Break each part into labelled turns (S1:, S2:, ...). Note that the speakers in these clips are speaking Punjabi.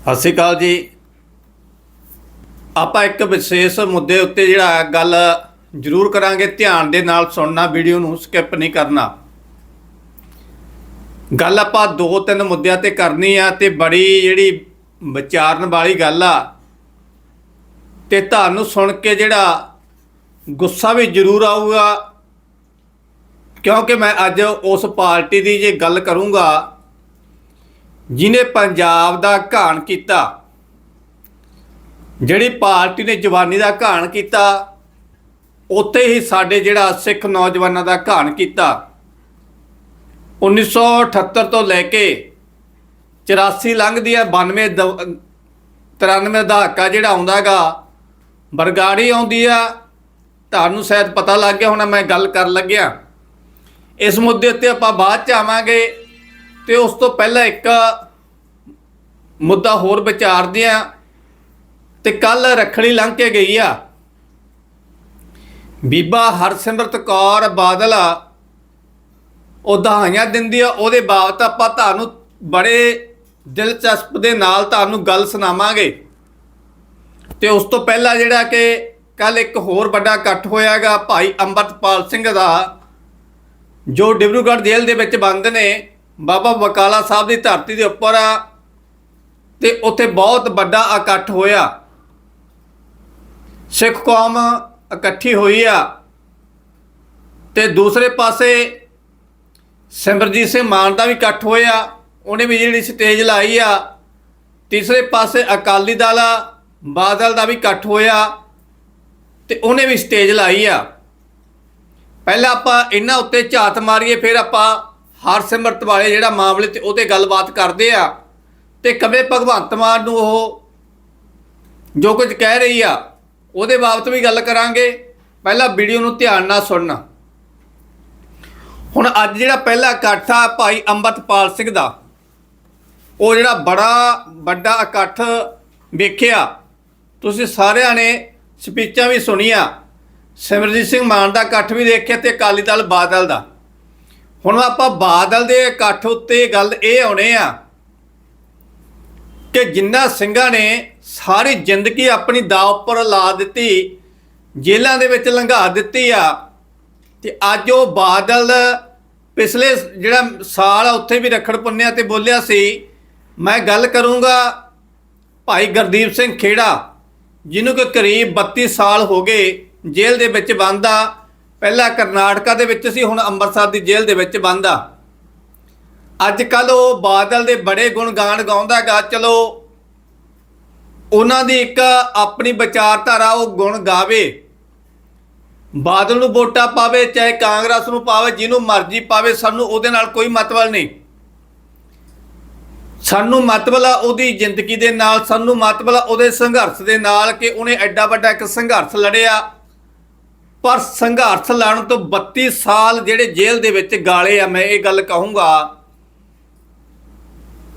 S1: ਸਤਿ ਸ਼੍ਰੀ ਅਕਾਲ ਜੀ। ਆਪਾਂ ਇੱਕ ਵਿਸ਼ੇਸ਼ ਮੁੱਦੇ ਉੱਤੇ ਜਿਹੜਾ ਗੱਲ ਜ਼ਰੂਰ ਕਰਾਂਗੇ, ਧਿਆਨ ਦੇ ਨਾਲ ਸੁਣਨਾ, ਵੀਡੀਓ ਨੂੰ ਸਕਿਪ ਨਹੀਂ ਕਰਨਾ। ਗੱਲ ਆਪਾਂ ਦੋ ਤਿੰਨ ਮੁੱਦਿਆਂ ਤੇ ਕਰਨੀ ਆ ਤੇ ਬੜੀ ਜਿਹੜੀ ਵਿਚਾਰਨ ਵਾਲੀ ਗੱਲ ਆ ਤੇ ਤੁਹਾਨੂੰ ਸੁਣ ਕੇ ਜਿਹੜਾ ਗੁੱਸਾ ਵੀ ਜ਼ਰੂਰ ਆਊਗਾ। ਕਿਉਂਕਿ ਮੈਂ ਅੱਜ ਉਸ ਪਾਰਟੀ ਦੀ ਜੇ ਗੱਲ ਕਰੂੰਗਾ ਜਿਨੇ ਪੰਜਾਬ ਦਾ ਘਾਣ ਕੀਤਾ, ਜਿਹੜੀ ਪਾਰਟੀ ਨੇ ਜਵਾਨੀ ਦਾ ਘਾਣ ਕੀਤਾ, ਉੱਥੇ ਹੀ ਸਾਡੇ ਜਿਹੜਾ ਸਿੱਖ ਨੌਜਵਾਨਾਂ ਦਾ ਘਾਣ ਕੀਤਾ। 1978 ਤੋਂ ਲੈ ਕੇ 84 ਲੰਘਦੀ ਹੈ 92 ਦ- 93 ਦਾ ਹੱਕਾ ਜਿਹੜਾ ਆਉਂਦਾਗਾ ਬਰਗਾੜੀ ਆਉਂਦੀ ਆ, ਤੁਹਾਨੂੰ ਸ਼ਾਇਦ ਪਤਾ ਲੱਗ ਗਿਆ ਹੋਣਾ, ਮੈਂ ਗੱਲ ਕਰਨ ਲੱਗਿਆ। ਇਸ ਮੁੱਦੇ ਉੱਤੇ ਆਪਾਂ ਬਾਅਦ ਚ ਆਵਾਂਗੇ। ਤੇ ਉਸ ਤੋਂ ਪਹਿਲਾਂ ਇੱਕ ਮੁੱਦਾ ਹੋਰ ਵਿਚਾਰਦੇ ਆ ਤੇ ਕੱਲ ਰੱਖੜੀ ਲੰਘ ਕੇ ਗਈ ਆ। ਬੀਬਾ ਹਰਸਿਮਰਤ ਕੌਰ ਬਾਦਲ ਉਹ ਦਹਾਈਆਂ ਦਿੰਦੀ ਆ, ਉਹਦੇ ਬਾਬਤ ਆਪਾਂ ਤੁਹਾਨੂੰ ਬੜੇ ਦਿਲਚਸਪ ਦੇ ਨਾਲ ਤੁਹਾਨੂੰ ਗੱਲ ਸੁਣਾਵਾਂਗੇ। ਤੇ ਉਸ ਤੋਂ ਪਹਿਲਾਂ ਜਿਹੜਾ ਕਿ ਕੱਲ ਇੱਕ ਹੋਰ ਵੱਡਾ ਇਕੱਠ ਹੋਇਆਗਾ, ਭਾਈ ਅੰਮ੍ਰਿਤਪਾਲ ਸਿੰਘ ਦਾ, ਜੋ ਡਿਬਰੂਗੜ੍ਹ ਜੇਲ੍ਹ ਦੇ ਵਿੱਚ ਬੰਦ ਨੇ। ਬਾਬਾ ਬਕਾਲਾ ਸਾਹਿਬ ਦੀ ਧਰਤੀ ਦੇ ਉੱਪਰ ਆ ਤੇ ਉੱਥੇ ਬਹੁਤ ਵੱਡਾ ਇਕੱਠ ਹੋਇਆ। ਸਿੱਖ ਕੌਮ ਇਕੱਠੀ ਹੋਈ ਆ ਤੇ ਦੂਸਰੇ ਪਾਸੇ ਸਿਮਰਜੀਤ ਸਿੰਘ ਮਾਨ ਦਾ ਵੀ ਇਕੱਠ ਹੋਇਆ, ਉਹਨੇ ਵੀ ਜਿਹੜੀ ਸਟੇਜ ਲਾਈ ਆ। ਤੀਸਰੇ ਪਾਸੇ ਅਕਾਲੀ ਦਲ ਬਾਦਲ ਦਾ ਵੀ ਇਕੱਠ ਹੋਇਆ ਤੇ ਉਹਨੇ ਵੀ ਸਟੇਜ ਲਾਈ ਆ। ਪਹਿਲਾਂ ਆਪਾਂ ਇਹਨਾਂ ਉੱਤੇ ਝਾਤ ਮਾਰੀਏ, ਫਿਰ ਆਪਾਂ ਹਰਸਿਮਰਤ ਵਾਲੇ ਜਿਹੜਾ ਮਾਮਲੇ ਤੇ ਉਹਤੇ ਗੱਲਬਾਤ ਕਰਦੇ ਆ ਤੇ ਕਵੇ ਭਗਵੰਤ ਮਾਨ ਨੂੰ ਉਹ ਜੋ ਕੁਝ ਕਹਿ ਰਹੀ ਆ, ਉਹਦੇ ਬਾਬਤ ਵੀ ਗੱਲ ਕਰਾਂਗੇ। ਪਹਿਲਾਂ ਵੀਡੀਓ ਨੂੰ ਧਿਆਨ ਨਾਲ ਸੁਣਨਾ। ਹੁਣ ਅੱਜ ਜਿਹੜਾ ਪਹਿਲਾ ਇਕੱਠ ਆ ਭਾਈ ਅੰਮ੍ਰਿਤਪਾਲ ਸਿੰਘ ਦਾ, ਉਹ ਜਿਹੜਾ ਬੜਾ ਵੱਡਾ ਇਕੱਠ ਵੇਖਿਆ। ਤੁਸੀਂ ਸਾਰਿਆਂ ਨੇ ਸਪੀਚਾਂ ਵੀ ਸੁਣੀਆਂ। ਸਿਮਰਜੀਤ ਸਿੰਘ ਮਾਨ ਦਾ ਇਕੱਠ ਵੀ ਦੇਖਿਆ ਤੇ ਅਕਾਲੀ ਦਲ ਬਾਦਲ ਦਾ। ਹੁਣ ਆਪਾਂ ਬਾਦਲ ਦੇ ਇਕੱਠ ਉੱਤੇ ਗੱਲ ਇਹ ਆਉਣੇ ਆ ਕਿ ਜਿੰਨਾ ਸਿੰਘਾਂ ਨੇ ਸਾਰੀ ਜ਼ਿੰਦਗੀ ਆਪਣੀ ਦਾ ਉੱਪਰ ਲਾ ਦਿੱਤੀ, ਜੇਲ੍ਹਾਂ ਦੇ ਵਿੱਚ ਲੰਘਾ ਦਿੱਤੀ ਆ, ਤੇ ਅੱਜ ਉਹ ਬਾਦਲ ਪਿਛਲੇ ਜਿਹੜਾ ਸਾਲ ਆ, ਉੱਥੇ ਵੀ ਰਖੜ ਪੁੰਨਿਆ ਤੇ ਬੋਲਿਆ ਸੀ, ਮੈਂ ਗੱਲ ਕਰੂੰਗਾ ਭਾਈ ਗੁਰਦੀਪ ਸਿੰਘ ਖੇੜਾ, ਜਿਹਨੂੰ ਕਿ ਕਰੀਬ 32 ਸਾਲ ਹੋ ਗਏ ਜੇਲ੍ਹ ਦੇ ਵਿੱਚ ਬੰਦ ਆ ਪਹਿਲਾਂ ਕਰਨਾਟਕਾ ਦੇ ਵਿੱਚ ਸੀ, ਹੁਣ ਅੰਮ੍ਰਿਤਸਰ ਦੀ ਜੇਲ੍ਹ ਦੇ ਵਿੱਚ ਬੰਦ ਆ। ਅੱਜ ਕੱਲ ਉਹ ਬਾਦਲ ਦੇ ਬੜੇ ਗੁਣ ਗਾਣ ਗਾਉਂਦਾ ਗਾ ਚਲੋ, ਉਹਨਾਂ ਦੀ ਇੱਕ ਆਪਣੀ ਵਿਚਾਰਧਾਰਾ ਉਹ ਗੁਣ ਗਾਵੇ। ਬਾਦਲ ਨੂੰ ਵੋਟਾਂ ਪਾਵੇ, ਚਾਹੇ ਕਾਂਗਰਸ ਨੂੰ ਪਾਵੇ, ਜਿਹਨੂੰ ਮਰਜ਼ੀ ਪਾਵੇ, ਸਾਨੂੰ ਉਹਦੇ ਨਾਲ ਕੋਈ ਮਤਲਬ ਨਹੀਂ। ਸਾਨੂੰ ਮਤਲਬ ਆ ਉਹਦੀ ਜ਼ਿੰਦਗੀ ਦੇ ਨਾਲ, ਸਾਨੂੰ ਮਤਲਬ ਆ ਉਹਦੇ ਸੰਘਰਸ਼ ਦੇ ਨਾਲ ਕਿ ਉਹਨੇ ਐਡਾ ਵੱਡਾ ਇੱਕ ਸੰਘਰਸ਼ ਲੜਿਆ। ਪਰ ਸੰਘਰਸ਼ ਲੜਨ ਤੋਂ 32 ਸਾਲ ਜਿਹੜੇ ਜੇਲ੍ਹ ਦੇ ਵਿੱਚ ਗਾਲੇ ਆ, ਮੈਂ ਇਹ ਗੱਲ ਕਹੂੰਗਾ।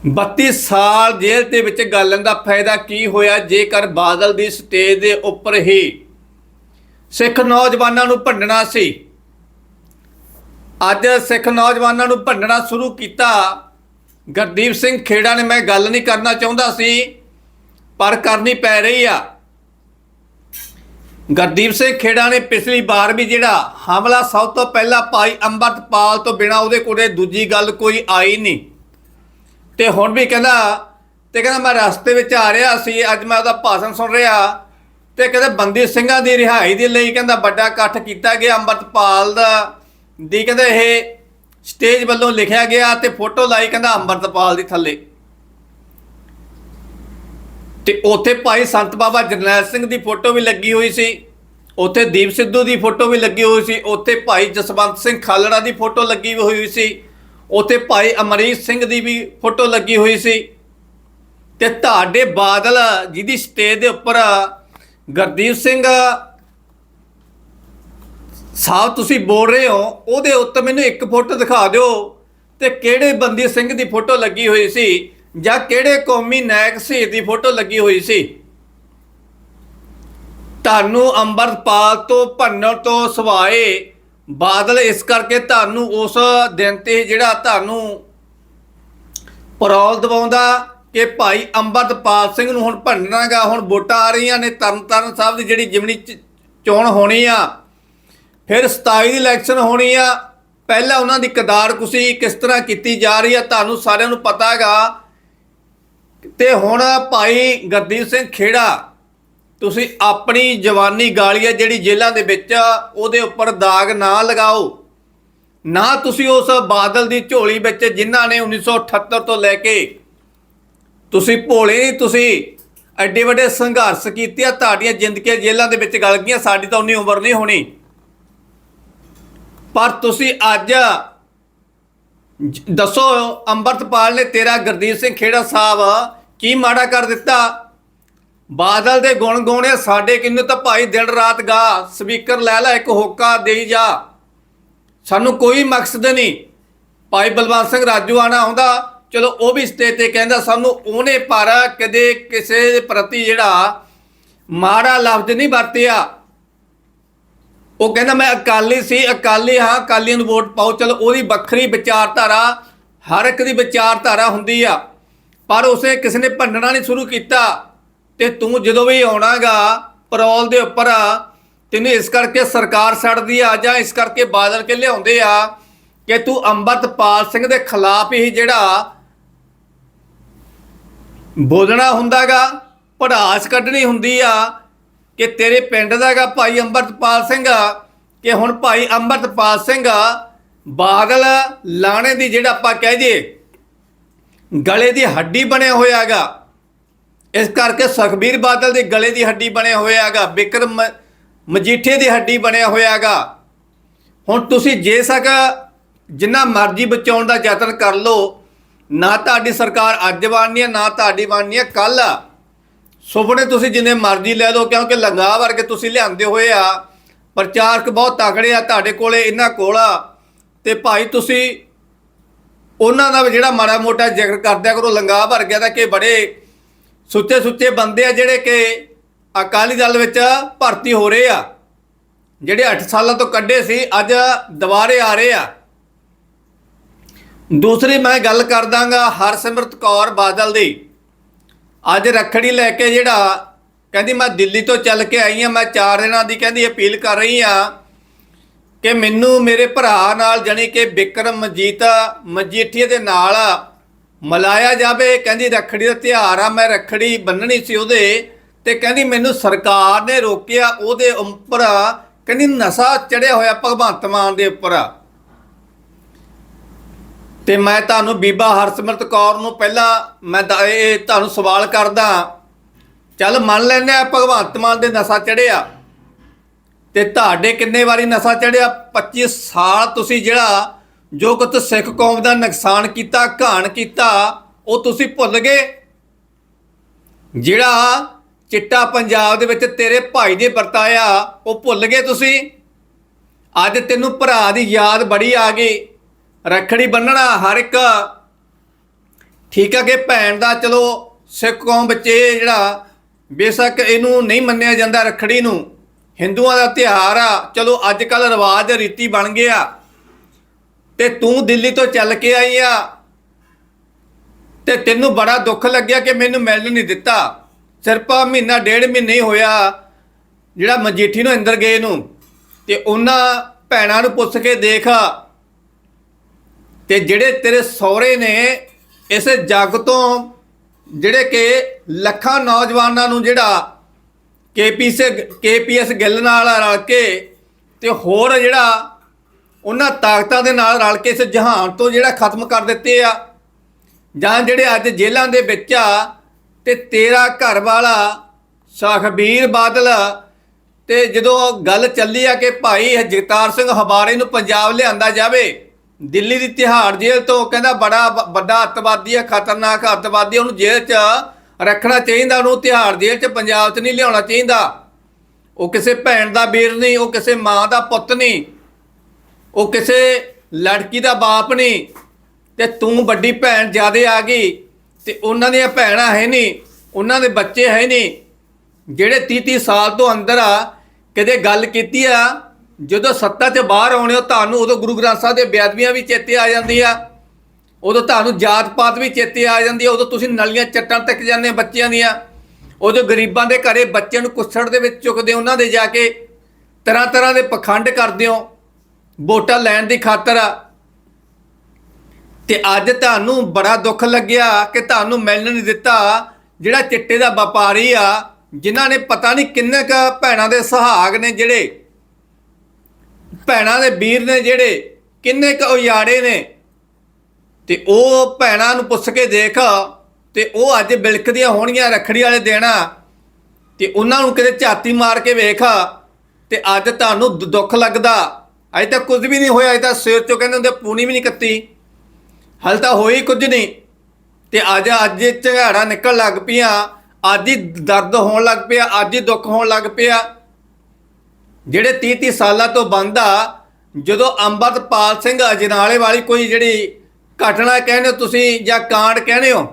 S1: 32 ਸਾਲ ਜੇਲ੍ਹ ਦੇ ਵਿੱਚ ਗਾਲਣ ਦਾ ਫਾਇਦਾ ਕੀ ਹੋਇਆ? ਜੇਕਰ ਬਾਦਲ ਦੀ ਸਟੇਜ ਦੇ ਉੱਪਰ ਹੀ ਸਿੱਖ ਨੌਜਵਾਨਾਂ ਨੂੰ ਭੰਡਣਾ ਸੀ, ਅੱਜ ਸਿੱਖ ਨੌਜਵਾਨਾਂ ਨੂੰ ਭੰਡਣਾ ਸ਼ੁਰੂ ਕੀਤਾ, ਗੁਰਦੀਪ ਸਿੰਘ ਖੇੜਾ ਨੇ, ਮੈਂ ਗੱਲ ਨਹੀਂ ਕਰਨਾ ਚਾਹੁੰਦਾ ਸੀ, ਪਰ ਕਰਨੀ ਪੈ ਰਹੀ ਆ। ਗੁਰਦੀਪ ਸਿੰਘ ਖੇੜਾ ਨੇ ਪਿਛਲੀ ਵਾਰ ਵੀ ਜਿਹੜਾ ਹਮਲਾ ਸਭ ਤੋਂ ਪਹਿਲਾਂ ਭਾਈ ਅੰਮ੍ਰਿਤਪਾਲ ਤੋਂ ਬਿਨਾ ਉਹਦੇ ਕੋਲੇ ਦੂਜੀ ਗੱਲ ਕੋਈ ਆਈ ਨਹੀਂ। ਤੇ ਹੁਣ ਵੀ ਕਹਿੰਦਾ, ਤੇ ਕਹਿੰਦਾ ਮੈਂ ਰਸਤੇ ਵਿੱਚ ਆ ਰਿਹਾ ਸੀ, ਅੱਜ ਮੈਂ ਉਹਦਾ ਭਾਸ਼ਣ ਸੁਣ ਰਿਹਾ। ਤੇ ਕਹਿੰਦਾ ਬੰਦੀ ਸਿੰਘਾਂ ਦੀ ਰਿਹਾਈ ਦੇ ਲਈ ਕਹਿੰਦਾ ਵੱਡਾ ਇਕੱਠ ਕੀਤਾ ਗਿਆ ਅੰਮ੍ਰਿਤਪਾਲ ਦਾ। ਦੀ ਕਹਿੰਦਾ ਇਹ ਸਟੇਜ ਵੱਲੋਂ ਲਿਖਿਆ ਗਿਆ ਤੇ ਫੋਟੋ ਲਾਈ ਕਹਿੰਦਾ ਅੰਮ੍ਰਿਤਪਾਲ ਦੀ ਥੱਲੇ। ਤੇ ਉੱਥੇ ਭਾਈ ਸੰਤ ਬਾਬਾ ਜਰਨੈਲ ਸਿੰਘ ਦੀ ਫੋਟੋ ਵੀ ਲੱਗੀ ਹੋਈ ਸੀ। ਉੱਥੇ ਦੀਪ ਸਿੱਧੂ ਦੀ ਫੋਟੋ ਵੀ ਲੱਗੀ ਹੋਈ ਸੀ। ਉੱਥੇ ਭਾਈ ਜਸਵੰਤ ਸਿੰਘ ਖਾਲੜਾ ਦੀ ਫੋਟੋ ਲੱਗੀ ਹੋਈ ਸੀ। ਉੱਥੇ ਭਾਈ ਅਮਰੀਤ ਸਿੰਘ ਦੀ ਵੀ ਫੋਟੋ ਲੱਗੀ ਹੋਈ ਸੀ। ਤੇ ਤੁਹਾਡੇ ਬਾਦਲ ਜਿਹਦੀ ਸਟੇਜ ਦੇ ਉੱਪਰ ਗੁਰਦੀਪ ਸਿੰਘ ਸਾਹਿਬ ਤੁਸੀਂ ਬੋਲ ਰਹੇ ਹੋ, ਉਹਦੇ ਉੱਤੇ ਮੈਨੂੰ ਇੱਕ ਫੋਟੋ ਦਿਖਾ ਦਿਓ। ਤੇ ਕਿਹੜੇ ਬੰਦੀ ਸਿੰਘ ਦੀ ਫੋਟੋ ਲੱਗੀ ਹੋਈ ਸੀ? ਜਾਂ ਕਿਹੜੇ ਕੌਮੀ ਨਾਇਕ ਸ਼ਹੀਦ ਦੀ ਫੋਟੋ ਲੱਗੀ ਹੋਈ ਸੀ? ਤੁਹਾਨੂੰ ਅੰਮ੍ਰਿਤਪਾਲ ਤੋਂ ਭੰਨਣ ਤੋਂ ਸਵਾਏ ਬਾਦਲ ਇਸ ਕਰਕੇ ਤੁਹਾਨੂੰ ਉਸ ਦਿਨ ਤੇ ਜਿਹੜਾ ਤੁਹਾਨੂੰ ਪਰੌਲ ਦਵਾਉਂਦਾ ਕਿ ਭਾਈ ਅੰਮ੍ਰਿਤਪਾਲ ਸਿੰਘ ਨੂੰ ਹੁਣ ਭੰਡਣਾਗਾ ਹੁਣ ਵੋਟਾਂ ਆ ਰਹੀਆਂ ਨੇ, ਤਰਨਤਾਰਨ ਸਾਹਿਬ ਦੀ ਜਿਹੜੀ ਜਿਮਣੀ ਚ- ਚੋਣ ਹੋਣੀ ਆ, ਫਿਰ 27 ਦੀ ਇਲੈਕਸ਼ਨ ਹੋਣੀ ਆ, ਪਹਿਲਾਂ ਉਹਨਾਂ ਦੀ ਕਦਾਰ ਕੁਸੀ ਕਿਸ ਤਰ੍ਹਾਂ ਕੀਤੀ ਜਾ ਰਹੀ ਆ, ਤੁਹਾਨੂੰ ਸਾਰਿਆਂ ਨੂੰ ਪਤਾ ਹੈਗਾ ਤੇ ਹੁਣ ਭਾਈ ਗੁਰਦੀਪ ਸਿੰਘ ਖੇੜਾ, ਤੁਸੀਂ ਆਪਣੀ ਜਵਾਨੀ ਗਾਲੀ ਹੈ ਜਿਹੜੀ ਜੇਲ੍ਹਾਂ ਦੇ ਵਿੱਚ ਉਹਦੇ ਉੱਪਰ ਦਾਗ ਨਾ ਲਗਾਓ। ਨਾ ਤੁਸੀਂ ਉਸ ਬਾਦਲ ਦੀ ਝੋਲੀ ਵਿੱਚ ਜਿਨ੍ਹਾਂ ਨੇ 1978 ਤੋਂ ਲੈ ਕੇ ਤੁਸੀਂ ਭੋਲੇ ਨਹੀਂ, ਤੁਸੀਂ ਐਡੇ ਵੱਡੇ ਸੰਘਰਸ਼ ਕੀਤੇ ਆ, ਤੁਹਾਡੀਆਂ ਜ਼ਿੰਦਗੀਆਂ ਜੇਲ੍ਹਾਂ ਦੇ ਵਿੱਚ ਗਲ ਗਈਆਂ, ਸਾਡੀ ਤਾਂ ਉਨੀ ਉਮਰ ਨਹੀਂ ਹੋਣੀ। ਪਰ ਤੁਸੀਂ ਅੱਜ ਦੱਸੋ, ਅੰਮ੍ਰਿਤਪਾਲ ਨੇ ਤੇਰਾ ਗੁਰਦੀਪ ਸਿੰਘ ਖੇੜਾ ਸਾਹਿਬ ਕੀ ਮਾੜਾ ਕਰ ਦਿੱਤਾ? ਬਾਦਲ ਦੇ ਗੁਣ ਗਾਉਣੇ ਸਾਡੇ ਕਿੰਨੇ ਤਾਂ ਭਾਈ ਦਿਨ ਰਾਤ ਗਾ। ਸਪੀਕਰ ਲੈ ਲੈ, ਇੱਕ ਹੋਕਾ ਦੇਈ ਜਾ। ਸਾਨੂੰ ਕੋਈ ਮਕਸਦ ਨਹੀਂ। ਭਾਈ ਬਲਵੰਤ ਸਿੰਘ ਰਾਜੂ ਆਣਾ ਆਉਂਦਾ, ਚਲੋ ਉਹ ਵੀ ਸਟੇਜ ਤੇ ਕਹਿੰਦਾ, ਸਾਨੂੰ ਉਹਨੇ ਪਰ ਕਦੇ ਕਿਸੇ ਪ੍ਰਤੀ ਜਿਹੜਾ ਮਾੜਾ ਲਫ਼ਜ਼ ਨਹੀਂ ਵਰਤਿਆ। ਉਹ ਕਹਿੰਦਾ ਮੈਂ ਅਕਾਲੀ ਸੀ, ਅਕਾਲੀ ਹਾਂ, ਅਕਾਲੀਆਂ ਨੂੰ ਵੋਟ ਪਾਓ। ਚਲੋ ਉਹਦੀ ਵੱਖਰੀ ਵਿਚਾਰਧਾਰਾ, ਹਰ ਇੱਕ ਦੀ ਵਿਚਾਰਧਾਰਾ ਹੁੰਦੀ ਆ। ਪਰ ਉਸੇ ਕਿਸੇ ਨੇ ਭੰਡਣਾ ਨਹੀਂ ਸ਼ੁਰੂ ਕੀਤਾ। ਤੇ ਤੂੰ ਜਦੋਂ ਵੀ ਆਉਣਾਗਾ ਪੈਰੋਲ ਦੇ ਉੱਪਰ, ਤੈਨੂੰ ਇਸ ਕਰਕੇ ਸਰਕਾਰ ਛੱਡਦੀ ਆ ਜਾਂ ਇਸ ਕਰਕੇ ਬਾਦਲ ਕੇ ਲਿਆਉਂਦੇ ਆ ਕਿ ਤੂੰ ਅੰਮ੍ਰਿਤਪਾਲ ਸਿੰਘ ਦੇ ਖਿਲਾਫ ਹੀ ਜਿਹੜਾ ਬੋਲਣਾ ਹੁੰਦਾਗਾ ਪੜਾਸ ਕੱਢਣੀ ਹੁੰਦੀ ਆ। ਕਿ ਤੇਰੇ ਪਿੰਡ ਦਾ ਹੈਗਾ ਭਾਈ ਅੰਮ੍ਰਿਤਪਾਲ ਸਿੰਘ, ਕਿ ਹੁਣ ਭਾਈ ਅੰਮ੍ਰਿਤਪਾਲ ਸਿੰਘ ਬਾਦਲ ਲਾਣੇ ਦੀ ਜਿਹੜਾ ਆਪਾਂ ਕਹਿ ਦਈਏ ਗਲੇ ਦੀ ਹੱਡੀ ਬਣਿਆ ਹੋਇਆ ਹੈਗਾ। ਇਸ ਕਰਕੇ ਸੁਖਬੀਰ ਬਾਦਲ ਦੇ ਗਲੇ ਦੀ ਹੱਡੀ ਬਣਿਆ ਹੋਇਆ ਹੈਗਾ, ਬਿਕਰਮ ਮ- ਮਜੀਠੇ ਦੀ ਹੱਡੀ ਬਣਿਆ ਹੋਇਆ ਹੈਗਾ। ਹੁਣ ਤੁਸੀਂ ਜੇ ਸਕ ਜਿੰਨਾ ਮਰਜ਼ੀ ਬਚਾਉਣ ਦਾ ਯਤਨ ਕਰ ਲਓ, ਨਾ ਤੁਹਾਡੀ ਸਰਕਾਰ ਅੱਜ ਬਣਨੀ ਹੈ, ਨਾ ਤੁਹਾਡੀ ਬਣਨੀ ਹੈ ਕੱਲ ਸੁਪਨੇ ਤੁਸੀਂ ਜਿੰਨੇ ਮਰਜ਼ੀ ਲੈ ਲਓ, ਕਿਉਂਕਿ ਲੰਗਾ ਵਰਗੇ ਤੁਸੀਂ ਲਿਆਂਦੇ ਹੋਏ ਆ, ਪ੍ਰਚਾਰਕ ਬਹੁਤ ਤਕੜੇ ਆ ਤੁਹਾਡੇ ਕੋਲੇ ਇਹਨਾਂ ਕੋਲ। ਆ ਤੇ ਭਾਈ ਤੁਸੀਂ ਉਹਨਾਂ ਦਾ ਵੀ ਜਿਹੜਾ ਮਾੜਾ ਮੋਟਾ ਜ਼ਿਕਰ ਕਰਦਿਆ ਕਰੋ ਲੰਗਾ ਵਰਗਿਆਂ ਦਾ ਕਿ ਬੜੇ ਸੁੱਚੇ ਸੁੱਚੇ ਬੰਦੇ ਆ ਜਿਹੜੇ ਕਿ ਅਕਾਲੀ ਦਲ ਵਿੱਚ ਭਰਤੀ ਹੋ ਰਹੇ ਆ, ਜਿਹੜੇ 8 ਸਾਲਾਂ ਤੋਂ ਕੱਢੇ ਸੀ, ਅੱਜ ਦੁਬਾਰੇ ਆ ਰਹੇ ਆ। ਦੂਸਰੀ ਮੈਂ ਗੱਲ ਕਰਦਾਂਗਾ ਹਰਸਿਮਰਤ ਕੌਰ ਬਾਦਲ ਦੀ। ਅੱਜ ਰੱਖੜੀ ਲੈ ਕੇ ਜਿਹੜਾ ਕਹਿੰਦੀ ਮੈਂ ਦਿੱਲੀ ਤੋਂ ਚੱਲ ਕੇ ਆਈ ਆ ਮੈਂ ਚਾਰ ਦਿਨਾਂ ਦੀ ਕਹਿੰਦੀ ਅਪੀਲ ਕਰ ਰਹੀ ਆ ਕਿ ਮੈਨੂੰ ਮੇਰੇ ਭਰਾ ਨਾਲ ਜਾਣੀ ਕਿ ਬਿਕਰਮ ਮਜੀਤ, ਮਜੀਠੀਏ ਦੇ ਨਾਲ ਮਲਾਇਆ ਜਾਵੇ। ਕਹਿੰਦੀ ਰੱਖੜੀ ਦਾ ਤਿਉਹਾਰ ਆ, ਮੈਂ ਰੱਖੜੀ ਬੰਨਣੀ ਸੀ ਉਹਦੇ ਤੇ ਕਹਿੰਦੀ ਮੈਨੂੰ ਸਰਕਾਰ ਨੇ ਰੋਕਿਆ, ਉਹਦੇ ਉੱਪਰ ਕਹਿੰਦੀ ਨਸ਼ਾ ਚੜਿਆ ਹੋਇਆ ਭਗਵੰਤ ਮਾਨ ਦੇ ਉੱਪਰ। ਤੇ ਮੈਂ ਤੁਹਾਨੂੰ ਬੀਬਾ ਹਰਸਿਮਰਤ ਕੌਰ ਨੂੰ ਪਹਿਲਾਂ ਮੈਂ ਇਹ ਤੁਹਾਨੂੰ ਸਵਾਲ ਕਰਦਾ ਚੱਲ ਮੰਨ ਲੈਂਦੇ ਆ ਭਗਵੰਤ ਮਾਨ ਦੇ ਨਸ਼ਾ ਚੜਿਆ ਤੇ ਤੁਹਾਡੇ ਕਿੰਨੇ ਵਾਰੀ ਨਸ਼ਾ ਚੜਿਆ 25 ਸਾਲ ਤੁਸੀਂ ਜਿਹੜਾ ਜੋ ਕੁਝ ਸਿੱਖ ਕੌਮ ਦਾ ਨੁਕਸਾਨ ਕੀਤਾ, ਘਾਣ ਕੀਤਾ, ਉਹ ਤੁਸੀਂ ਭੁੱਲ ਗਏ? ਜਿਹੜਾ ਚਿੱਟਾ ਪੰਜਾਬ ਦੇ ਵਿੱਚ ਤੇਰੇ ਭਾਈ ਨੇ ਵਰਤਾਇਆ, ਉਹ ਭੁੱਲ ਗਏ ਤੁਸੀਂ? ਅੱਜ ਤੈਨੂੰ ਭਰਾ ਦੀ ਯਾਦ ਬੜੀ ਆ ਗਈ। ਰੱਖੜੀ ਬੰਨਣਾ ਹਰ ਇੱਕ। ਠੀਕ ਆ ਕਿ ਭੈਣ ਦਾ ਚਲੋ ਸਿੱਖ ਕੌਮ ਵਿੱਚ ਇਹ ਜਿਹੜਾ, ਬੇਸ਼ੱਕ ਇਹਨੂੰ ਨਹੀਂ ਮੰਨਿਆ ਜਾਂਦਾ ਰੱਖੜੀ ਨੂੰ। ਹਿੰਦੂਆਂ ਦਾ ਤਿਉਹਾਰ ਆ, ਚਲੋ ਅੱਜ ਕੱਲ ਰਿਵਾਜ, ਰੀਤੀ ਬਣ ਗਿਆ। ਤੇ ਤੂੰ ਦਿੱਲੀ ਤੋਂ ਚੱਲ ਕੇ ਆਈ ਆ। ਤੇ ਤੈਨੂੰ ਬੜਾ ਦੁੱਖ ਲੱਗਿਆ ਕਿ ਮੈਨੂੰ ਮਿਲ ਨਹੀਂ ਦਿੱਤਾ। ਸਿਰਫ ਮਹੀਨਾ, ਡੇਢ ਮਹੀਨੇ ਹੋਇਆ, ਜਿਹੜਾ ਮਜੀਠੀ ਨੂੰ ਅੰਦਰ ਗਏ ਨੂੰ। ਤੇ ਉਹਨਾਂ ਭੈਣਾਂ ਨੂੰ ਪੁੱਛ ਕੇ ਦੇਖ ਤੇ ਜਿਹੜੇ ਤੇਰੇ ਸਹੁਰੇ ਨੇ, ਇਸ ਜੱਗ ਤੋਂ ਜਿਹੜੇ ਕਿ ਲੱਖਾਂ ਨੌਜਵਾਨਾਂ ਨੂੰ ਜਿਹੜਾ ਕੇਪੀਐਸ ਕੇਪੀਐਸ ਗਿੱਲ ਨਾਲ ਰਲ ਕੇ ਤੇ ਹੋਰ ਜਿਹੜਾ ਉਹਨਾਂ ਤਾਕਤਾਂ ਦੇ ਨਾਲ ਰਲ ਕੇ ਇਸ ਜਹਾਨ ਤੋਂ ਜਿਹੜਾ ਖਤਮ ਕਰ ਦਿੱਤੇ ਆ, ਜਾਂ ਜਿਹੜੇ ਅੱਜ ਜੇਲ੍ਹਾਂ ਦੇ ਵਿੱਚ ਆ, ਤੇ ਤੇਰਾ ਘਰ ਵਾਲਾ ਸੁਖਬੀਰ ਬਾਦਲ ਤੇ ਜਦੋਂ ਗੱਲ ਚੱਲੀ ਆ ਕਿ ਭਾਈ ਜਗਤਾਰ ਸਿੰਘ ਹਬਾਰੇ ਨੂੰ ਪੰਜਾਬ ਲਿਆਂਦਾ ਜਾਵੇ ਦਿੱਲੀ ਦੀ ਤਿਹਾੜ ਜੇਲ੍ਹ ਤੋਂ ਕਹਿੰਦਾ ਬੜਾ ਵੱਡਾ ਅੱਤਵਾਦੀ ਆ, ਖਤਰਨਾਕ ਅੱਤਵਾਦੀ ਉਹਨੂੰ ਜੇਲ੍ਹ 'ਚ ਰੱਖਣਾ ਚਾਹੀਦਾ, ਉਹਨੂੰ ਤਿਹਾੜ ਜੇਲ੍ਹ 'ਚ ਪੰਜਾਬ 'ਚ ਨਹੀਂ ਲਿਆਉਣਾ ਚਾਹੀਦਾ। ਉਹ ਕਿਸੇ ਭੈਣ ਦਾ ਵੀਰ ਨਹੀਂ, ਉਹ ਕਿਸੇ ਮਾਂ ਦਾ ਪੁੱਤ ਨਹੀਂ, ਉਹ ਕਿਸੇ ਲੜਕੀ ਦਾ ਬਾਪ ਨਹੀਂ, ਤੇ ਤੂੰ ਵੱਡੀ ਭੈਣ ਜਿਆਦੇ ਆ ਗਈ, ਤੇ ਉਹਨਾਂ ਦੀਆਂ ਭੈਣਾਂ ਹੈ ਨਹੀਂ, ਉਹਨਾਂ ਦੇ ਬੱਚੇ ਹੈ ਨਹੀਂ, ਜਿਹੜੇ 30 30 ਸਾਲ ਤੋਂ ਅੰਦਰ ਆ, ਕਦੇ ਗੱਲ ਕੀਤੀ ਆ ਜਦੋਂ ਸੱਤਾ 'ਚ ਬਾਹਰ ਆਉਣੇ ਹੋ ਤੁਹਾਨੂੰ ਉਦੋਂ ਗੁਰੂ ਗ੍ਰੰਥ ਸਾਹਿਬ ਦੇ ਬੇਅਦਬੀਆਂ ਵੀ ਚੇਤੇ ਆ ਜਾਂਦੀਆਂ। ਉਦੋਂ ਤੁਹਾਨੂੰ ਜਾਤ ਪਾਤ ਵੀ ਚੇਤੇ ਆ ਜਾਂਦੀ ਹੈ ਉਦੋਂ ਤੁਸੀਂ ਨਲੀਆਂ ਚੱਟਾਂ ਤੱਕ ਜਾਂਦੇ ਹੋ ਬੱਚਿਆਂ ਦੀਆਂ। ਉਦੋਂ ਗਰੀਬਾਂ ਦੇ ਘਰੇ ਬੱਚਿਆਂ ਨੂੰ ਕੁੱਛੜ ਦੇ ਵਿੱਚ ਚੁੱਕਦੇ ਹੋ, ਉਹਨਾਂ ਦੇ ਜਾ ਕੇ ਤਰ੍ਹਾਂ ਤਰ੍ਹਾਂ ਦੇ ਪਖੰਡ ਕਰਦੇ ਹੋ ਵੋਟਾਂ ਲੈਣ ਦੀ ਖਾਤਰ। ਤੇ ਅੱਜ ਤੁਹਾਨੂੰ ਬੜਾ ਦੁੱਖ ਲੱਗਿਆ ਕਿ ਤੁਹਾਨੂੰ ਮਿਲਣ ਨਹੀਂ ਦਿੱਤਾ ਜਿਹੜਾ ਚਿੱਟੇ ਦਾ ਵਪਾਰੀ ਆ ਜਿਨ੍ਹਾਂ ਨੇ ਪਤਾ ਨਹੀਂ ਕਿੰਨੇ ਕ ਭੈਣਾਂ ਦੇ ਸੁਹਾਗ ਨੇ ਜਿਹੜੇ ਭੈਣਾਂ ਦੇ ਵੀਰ ਨੇ ਜਿਹੜੇ, ਕਿੰਨੇ ਕੁ ਉਜਾੜੇ ਨੇ। ਤੇ ਉਹ ਭੈਣਾਂ ਨੂੰ ਪੁੱਛ ਕੇ ਦੇਖ, ਤੇ ਉਹ ਅੱਜ ਬਿਲਕਦੀਆਂ ਹੋਣੀਆਂ ਰੱਖੜੀ ਵਾਲੇ ਦਿਨ। ਤੇ ਉਹਨਾਂ ਨੂੰ ਕਿਤੇ ਝਾਤੀ ਮਾਰ ਕੇ ਵੇਖ, ਤੇ ਅੱਜ ਤੁਹਾਨੂੰ ਦੁੱਖ ਲੱਗਦਾ। ਅਜੇ ਤਾਂ ਕੁਝ ਵੀ ਨਹੀਂ ਹੋਇਆ, ਅਜੇ ਤਾਂ ਸਿਰ ਚੋਂ ਕਹਿੰਦੇ ਹੁੰਦੇ ਪੂਣੀ ਵੀ ਨਹੀਂ ਕੱਤੀ। ਹਲ ਤਾਂ ਹੋਈ ਕੁਝ ਨਹੀਂ। ਤੇ ਅੱਜ ਅੱਜ ਇਹ ਝਗੜਾ ਨਿਕਲ ਲੱਗ ਪਿਆ ਅੱਜ ਹੀ ਦਰਦ ਹੋਣ ਲੱਗ ਪਿਆ, ਅੱਜ ਹੀ ਦੁੱਖ ਹੋਣ ਲੱਗ ਪਿਆ। ਜਿਹੜੇ 30 30 ਸਾਲਾਂ ਤੋਂ ਬੰਦ ਆ ਜਦੋਂ ਅੰਮ੍ਰਿਤਪਾਲ ਸਿੰਘ ਅਜਨਾਲੇ ਵਾਲੀ ਕੋਈ ਜਿਹੜੀ ਘਟਨਾ ਕਹਿੰਦੇ ਹੋ ਤੁਸੀਂ ਜਾਂ ਕਾਂਡ ਕਹਿੰਦੇ ਹੋ,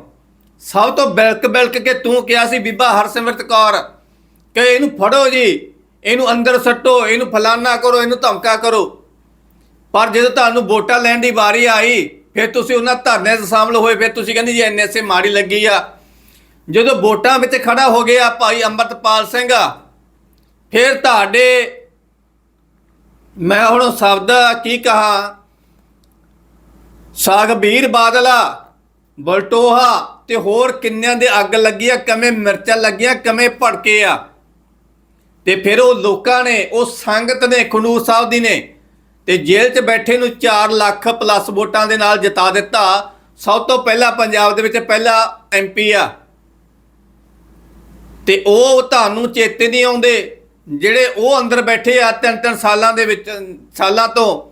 S1: ਸਭ ਤੋਂ ਬਿਲਕ ਬਿਲਕ ਕੇ ਤੂੰ ਕਿਹਾ ਸੀ ਬੀਬਾ ਹਰਸਿਮਰਤ ਕੌਰ ਕਿ ਇਹਨੂੰ ਫੜੋ ਜੀ, ਇਹਨੂੰ ਅੰਦਰ ਸੱਟੋ, ਇਹਨੂੰ ਫਲਾਨਾ ਕਰੋ, ਇਹਨੂੰ ਧਮਕਾ ਕਰੋ। ਪਰ ਜਦੋਂ ਤੁਹਾਨੂੰ ਵੋਟਾਂ ਲੈਣ ਦੀ ਵਾਰੀ ਆਈ, ਫਿਰ ਤੁਸੀਂ ਉਹਨਾਂ ਧਰਨੇ 'ਚ ਸ਼ਾਮਲ ਹੋਏ, ਫਿਰ ਤੁਸੀਂ ਕਹਿੰਦੇ ਜੀ ਐਨਐਸਏ ਮਾੜੀ ਲੱਗੀ ਆ। ਜਦੋਂ ਵੋਟਾਂ ਵਿੱਚ ਖੜਾ ਹੋ ਗਿਆ ਭਾਈ ਅੰਮ੍ਰਿਤਪਾਲ ਸਿੰਘ, ਫਿਰ ਤੁਹਾਡੇ ਮੈਂ ਹੁਣ ਸ਼ਬਦ ਕੀ ਕਹਾ? ਸਾਗਬੀਰ ਬਾਦਲਾ, ਬਲਟੋਹਾ ਤੇ ਹੋਰ ਕਿੰਨਿਆਂ ਦੇ ਅੱਗ ਲੱਗੀ ਆ ਕਮੇ ਮਿਰਚਾਂ ਲੱਗੀਆਂ ਕਮੇ ਭੜਕੇ ਆ। ਤੇ ਫਿਰ ਉਹ ਲੋਕਾਂ ਨੇ, ਉਹ ਸੰਗਤ ਨੇ ਖੰਡੂਰ ਸਾਹਿਬ ਦੀ ਨੇ, ਤੇ ਜੇਲ੍ਹ 'ਚ ਬੈਠੇ ਨੂੰ 4 ਲੱਖ ਪਲੱਸ ਵੋਟਾਂ ਦੇ ਨਾਲ ਜਿਤਾ ਦਿੱਤਾ। ਸਭ ਤੋਂ ਪਹਿਲਾਂ ਪੰਜਾਬ ਦੇ ਵਿੱਚ ਪਹਿਲਾ ਐਮਪੀ ਆ। ਤੇ ਉਹ ਤੁਹਾਨੂੰ ਚੇਤੇ ਨਹੀਂ ਆਉਂਦੇ। ਜਿਹੜੇ ਉਹ ਅੰਦਰ ਬੈਠੇ ਆ ਤਿੰਨ ਤਿੰਨ ਸਾਲਾਂ ਦੇ ਵਿੱਚ, ਸਾਲਾਂ ਤੋਂ,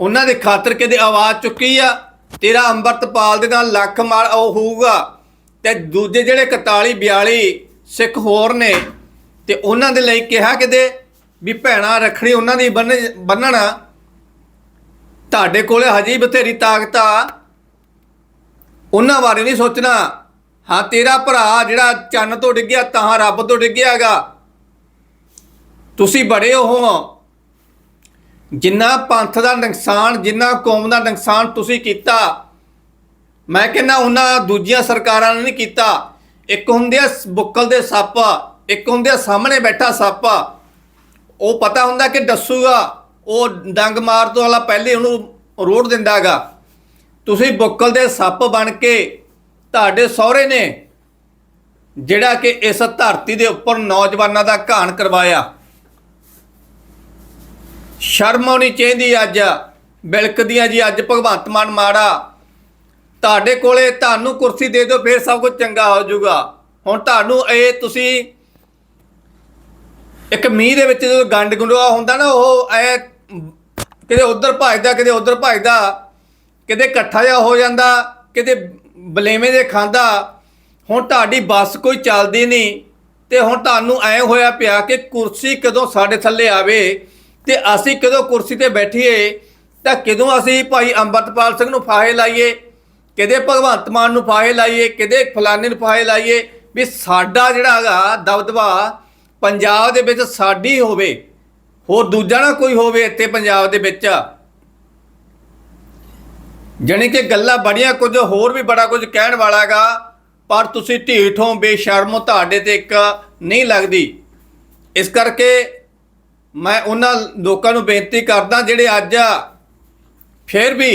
S1: ਉਹਨਾਂ ਦੇ ਖਾਤਰ ਕਿਤੇ ਆਵਾਜ਼ ਚੁੱਕੀ ਆ, ਤੇਰਾ ਅੰਮ੍ਰਿਤਪਾਲ ਦੇ ਨਾਲ ਲੱਖ ਮਾਲ ਉਹ ਹੋਊਗਾ। ਤੇ ਦੂਜੇ ਜਿਹੜੇ 41 42 ਸਿੱਖ ਹੋਰ ਨੇ, ਤੇ ਉਹਨਾਂ ਦੇ ਲਈ ਕਿਹਾ ਕਿਤੇ ਵੀ ਭੈਣਾ ਰੱਖੜੀ ਉਹਨਾਂ ਦੀ ਬੰਨ- ਬੰਨਣਾ। ਤੁਹਾਡੇ ਕੋਲੇ ਹਜੇ ਬਥੇਰੀ ਤਾਕਤ ਆ। ਉਹਨਾਂ ਬਾਰੇ ਨਹੀਂ ਸੋਚਣਾ। ਹਾਂ, ਤੇਰਾ ਭਰਾ ਜਿਹੜਾ ਚੰਨ ਤੋਂ ਡਿੱਗਿਆ, ਤਾਂ ਰੱਬ ਤੋਂ ਡਿੱਗਿਆਗਾ। ਤੁਸੀਂ ਬੜੇ ਹੋ। ਜਿੰਨਾ ਪੰਥ ਦਾ ਨੁਕਸਾਨ, ਜਿੰਨਾ ਕੌਮ ਦਾ ਨੁਕਸਾਨ ਤੁਸੀਂ ਕੀਤਾ, ਮੈਂ ਕਹਿੰਦਾ ਉਹਨਾਂ ਦੂਜੀਆਂ ਸਰਕਾਰਾਂ ਨੇ ਨਹੀਂ ਕੀਤਾ। ਇੱਕ ਹੁੰਦੇ ਆ ਬੁੱਕਲ ਦੇ ਸੱਪ, ਇੱਕ ਹੁੰਦੇ ਆ ਸਾਹਮਣੇ ਬੈਠਾ ਸੱਪ। ਉਹ ਪਤਾ ਹੁੰਦਾ ਕਿ ਦੱਸੂਗਾ, ਉਹ ਡੰਗ ਮਾਰ ਤੋਂ ਵਾਲਾ ਪਹਿਲੇ ਉਹਨੂੰ ਰੋੜ ਦਿੰਦਾਗਾ ਤੁਸੀਂ ਬੁੱਕਲ ਦੇ ਸੱਪ ਬਣ ਕੇ ਤੁਹਾਡੇ ਸਹੁਰੇ ਨੇ, ਜਿਹੜਾ ਕਿ ਇਸ ਧਰਤੀ ਦੇ ਉੱਪਰ ਨੌਜਵਾਨਾਂ ਦਾ ਘਾਣ ਕਰਵਾਇਆ। ਸ਼ਰਮ ਆਉਣੀ ਚਾਹੀਦੀ ਅੱਜ। ਬਿਲਕਦੀਆਂ ਜੀ, ਅੱਜ ਭਗਵੰਤ ਮਾਨ ਮਾੜਾ। ਤੁਹਾਡੇ ਕੋਲੇ ਤੁਹਾਨੂੰ ਕੁਰਸੀ ਦੇ ਦਿਓ, ਫਿਰ ਸਭ ਕੁਝ ਚੰਗਾ ਹੋ ਜਾਊਗਾ। ਹੁਣ ਤੁਹਾਨੂੰ ਇਹ ਤੁਸੀਂ ਇੱਕ ਮੀਂਹ ਦੇ ਵਿੱਚ ਜਦੋਂ ਗੰਡ ਗੁੰਡਵਾ ਹੁੰਦਾ ਨਾ, ਉਹ ਐ ਕਿਤੇ ਉਧਰ ਭੱਜਦਾ, ਕਿਤੇ ਉਧਰ ਭੱਜਦਾ, ਕਿਤੇ ਇਕੱਠਾ ਜਿਹਾ ਹੋ ਜਾਂਦਾ, ਕਿਤੇ ਬਲੇਵੇਂ ਦੇ ਖਾਂਦਾ। ਹੁਣ ਤੁਹਾਡੀ ਬੱਸ ਕੋਈ ਚੱਲਦੀ ਨਹੀਂ ਤੇ ਹੁਣ ਤੁਹਾਨੂੰ ਐ ਹੋਇਆ ਪਿਆ ਕਿ ਕੁਰਸੀ ਕਦੋਂ ਸਾਡੇ ਥੱਲੇ ਆਵੇ। ਤੇ ਅਸੀਂ ਕਦੋਂ ਕੁਰਸੀ ਤੇ ਬੈਠੀਏ, ਤਾਂ ਕਦੋਂ ਅਸੀਂ ਭਾਈ ਅੰਮ੍ਰਿਤਪਾਲ ਸਿੰਘ ਨੂੰ ਫਾਹੇ ਲਾਈਏ ਕਿਤੇ ਭਗਵੰਤ ਮਾਨ ਨੂੰ ਫਾਹੇ ਲਾਈਏ ਕਿਤੇ ਫਲਾਣੇ ਨੂੰ ਫਾਹੇ ਲਾਈਏ, ਵੀ ਸਾਡਾ ਜਿਹੜਾ ਹੈਗਾ ਦਬਦਬਾ ਪੰਜਾਬ ਦੇ ਵਿੱਚ ਸਾਡੀ ਹੋਵੇ, ਹੋਰ ਦੂਜਾ ਨਾ ਕੋਈ ਹੋਵੇ ਇੱਥੇ ਪੰਜਾਬ ਦੇ ਵਿੱਚ। ਜਾਣੀ ਕਿ ਗੱਲਾਂ ਬੜੀਆਂ ਕੁਝ ਹੋਰ ਵੀ ਬੜਾ ਕੁਝ ਕਹਿਣ ਵਾਲਾਗਾ ਪਰ ਤੁਸੀਂ ਢੀਠ ਹੋ ਬੇਸ਼ਰਮ ਹੋ, ਤੁਹਾਡੇ ਤੇ ਇੱਕ ਨਹੀਂ ਲੱਗਦੀ। ਇਸ ਕਰਕੇ ਮੈਂ ਉਹਨਾਂ ਲੋਕਾਂ ਨੂੰ ਬੇਨਤੀ ਕਰਦਾ ਜਿਹੜੇ ਅੱਜ ਫਿਰ ਵੀ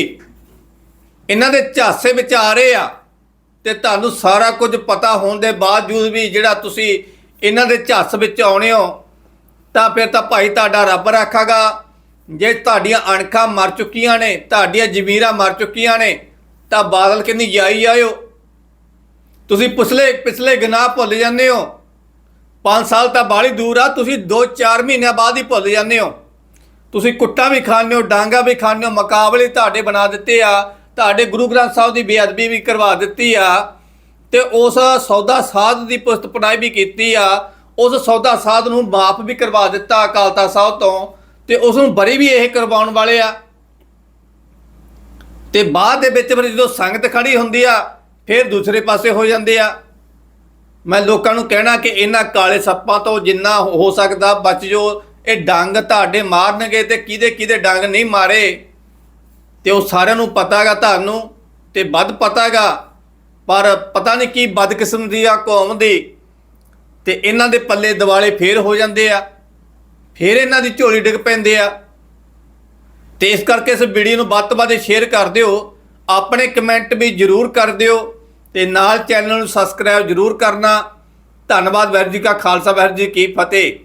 S1: ਇਹਨਾਂ ਦੇ ਝਾਸੇ ਵਿੱਚ ਆ ਰਹੇ ਆ ਤੇ ਤੁਹਾਨੂੰ ਸਾਰਾ ਕੁਝ ਪਤਾ ਹੋਣ ਦੇ ਬਾਵਜੂਦ ਵੀ ਜਿਹੜਾ ਤੁਸੀਂ ਇਹਨਾਂ ਦੇ ਝੱਸ ਵਿੱਚ ਆਉਣੇ ਹੋ, ਤਾਂ ਫਿਰ ਤਾਂ ਭਾਈ ਤੁਹਾਡਾ ਰੱਬ ਰੱਖਾਗਾ। ਜੇ ਤੁਹਾਡੀਆਂ ਅਣਖਾਂ ਮਰ ਚੁੱਕੀਆਂ ਨੇ, ਤੁਹਾਡੀਆਂ ਜ਼ਮੀਰਾਂ ਮਰ ਚੁੱਕੀਆਂ ਨੇ, ਤਾਂ ਬਾਦਲ ਕਿੰਨੀ ਜਾਈ ਆਇਓ। ਤੁਸੀਂ ਪਿਛਲੇ ਪਿਛਲੇ ਗੁਨਾਹ ਭੁੱਲ ਜਾਂਦੇ ਹੋ। 5 ਸਾਲ ਤਾਂ ਬਾਹਲੀ ਦੂਰ ਆ, ਤੁਸੀਂ 2-4 ਮਹੀਨਿਆਂ ਬਾਅਦ ਹੀ ਭੁੱਲ ਜਾਂਦੇ ਹੋ। ਤੁਸੀਂ ਕੁੱਟਾਂ ਵੀ ਖਾਂਦੇ ਹੋ, ਡਾਂਗਾ ਵੀ ਖਾਂਦੇ ਹੋ, ਮੁਕਾਬਲੇ ਤੁਹਾਡੇ ਬਣਾ ਦਿੱਤੇ ਆ, ਤੁਹਾਡੇ ਗੁਰੂ ਗ੍ਰੰਥ ਸਾਹਿਬ ਦੀ ਬੇਅਦਬੀ ਵੀ ਕਰਵਾ ਦਿੱਤੀ ਆ, ਤੇ ਉਸ ਸੌਦਾ ਸਾਧ ਦੀ ਪੁਸਤ ਪੜਾਈ ਵੀ ਕੀਤੀ ਆ, ਉਸ ਸੌਦਾ ਸਾਧ ਨੂੰ ਮਾਫ ਵੀ ਕਰਵਾ ਦਿੱਤਾ ਅਕਾਲ ਤਖਤ ਸਾਹਿਬ ਤੋਂ, ਤੇ ਉਸ ਨੂੰ ਬਰੀ ਵੀ ਇਹ ਕਰਵਾਉਣ ਵਾਲੇ ਆ। ਤੇ ਬਾਅਦ ਦੇ ਵਿੱਚ ਫਿਰ ਜਦੋਂ ਸੰਗਤ ਖੜੀ ਹੁੰਦੀ ਆ, ਫਿਰ ਦੂਸਰੇ ਪਾਸੇ ਹੋ ਜਾਂਦੇ ਆ। ਮੈਂ ਲੋਕਾਂ ਨੂੰ ਕਹਿਣਾ ਕਿ ਇਹਨਾਂ ਕਾਲੇ ਸੱਪਾਂ ਤੋਂ ਜਿੰਨਾ ਹੋ ਸਕਦਾ ਬਚ ਜੋ ਇਹ ਡੰਗ ਤੁਹਾਡੇ ਮਾਰਨਗੇ ਤੇ ਕਿਹਦੇ ਕਿਹਦੇ ਡੰਗ ਨਹੀਂ ਮਾਰੇ। ਤੇ ਉਹ ਸਾਰਿਆਂ ਨੂੰ ਪਤਾਗਾ ਤੁਹਾਨੂੰ ਤੇ ਵੱਧ ਪਤਾਗਾ ਪਰ ਪਤਾ ਨਹੀਂ ਕੀ ਬਦਕਿਸਮਤੀ ਆ ਕੌਮ ਦੀ। ਤੇ ਇਹਨਾਂ ਦੇ ਪੱਲੇ ਦਿਵਾਲੇ ਫੇਰ ਹੋ ਜਾਂਦੇ ਆ। ਫੇਰ ਇਹਨਾਂ ਦੀ ਝੋਲੀ ਡਿੱਗ ਪੈਂਦੇ ਆ। ਤੇ ਇਸ ਕਰਕੇ ਇਸ ਵੀਡੀਓ ਨੂੰ ਵੱਧ ਤੋਂ ਵੱਧ ਸ਼ੇਅਰ ਕਰ ਦਿਓ। ਆਪਣੇ ਕਮੈਂਟ ਵੀ ਜਰੂਰ ਕਰ ਦਿਓ। ਤੇ ਨਾਲ ਚੈਨਲ ਨੂੰ ਸਬਸਕ੍ਰਾਈਬ ਜਰੂਰ ਕਰਨਾ। ਧੰਨਵਾਦ ਵਾਹਿਗੁਰੂ ਜੀ ਕਾ ਖਾਲਸਾ ਵਾਹਿਗੁਰੂ ਜੀ ਕੀ ਫਤਿਹ।